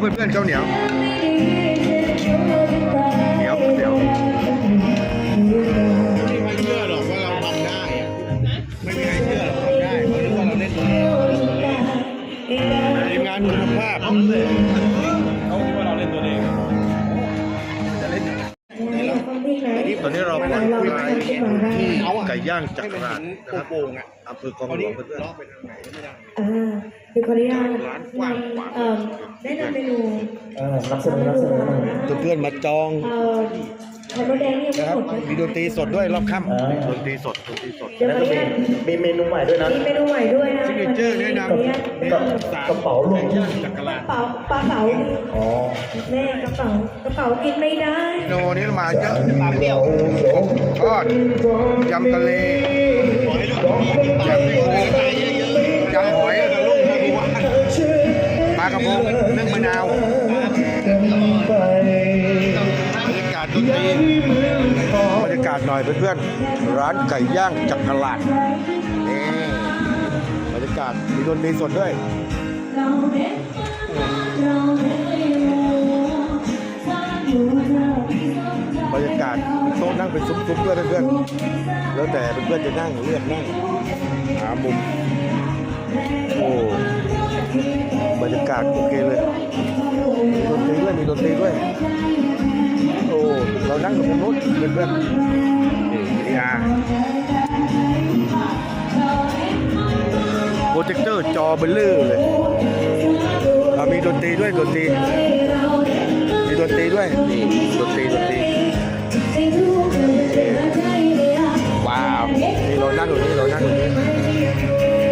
เพื่อนๆข้าวเหนียวเหนียวเหนียวไม่มีใครเชื่อหรอกว่าเราทำได้อะไม่มีใครเชื่อหรอกทำได้เพราะนึกว่าเราเล่นตัวเลขทีมงานคุณภาพ ตอนนี้เรากำลังคุยที่ไก่ย่างจักรราชโป่งๆอะอำเภอคลองหลวงเพื่อนเลาะไปทางไหนก็ไม่ได้อ่าเดี๋ยวขออนุญาตเอ่อแนะนำเมนูเออรับเสนอรับเสนอหน่อยๆเพื่อนมาจองเออไข่มดแดงนี่ยังไม่นะครับหมดมีดนตรีสดด้วยรอบค่ำดนตรีสดดนตรีสด เดี๋ยวแล้วขอก็อนุมีญาตมีเมนูใหม่ด้วยนะมีเมนูใหม่ด้วยนะซิกเนเจอร์แนะนำขออนุญาตเนี่ยสามกระเป๋าลงจักรรา เป๋าปลาเป๋าอ๋อแม่กระเป๋ากระเป๋ากินไม่ได้โนนี้มาเยอะตามเดี่ยวทอดยำทะเลขอให้ลูกมีติดตามให้คนไทยเยอะๆยำหอยกับลูกมาดูว่าปลากระพงนึ่งมะนาวบรรยากาศดนตรีบรรยากาศหน่อยเพื่อนๆร้านไก่ย่างจักรราชนี่บรรยากาศมีดนตรีสดด้วย บรรยากาศโต๊ะนั่งเป็นซุ้มๆด้วยเพื่อนๆแล้วแต่เพื่อนๆจะนั่งเลือกนั่งหามุมโอ้บรรยากาศโอเคเลยมีดนตรีด้วยมีดนตรีด้วยโอ้เรานั่งอยู่ตรงนู้นเพื่อนๆนี่นี่อ จคเตอร์จอเบลเลอร์เลยเรามีดนตรีด้วยดนตรีมีดนตรีด้วยนี่ดนตรีดนตรีว้าวนี่เรานั่งอยู่นี่เรานั่งอยู่นี่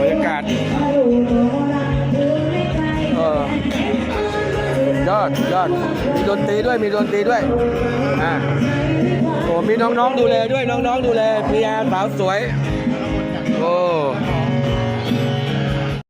บรรยากาศเออยอดยอดมีดนตรีด้วยมีดนตรีด้วยอ่าโอ้มีน้องๆดูแลด้วยน้องๆดูแลพีอาสาวสวยโอ้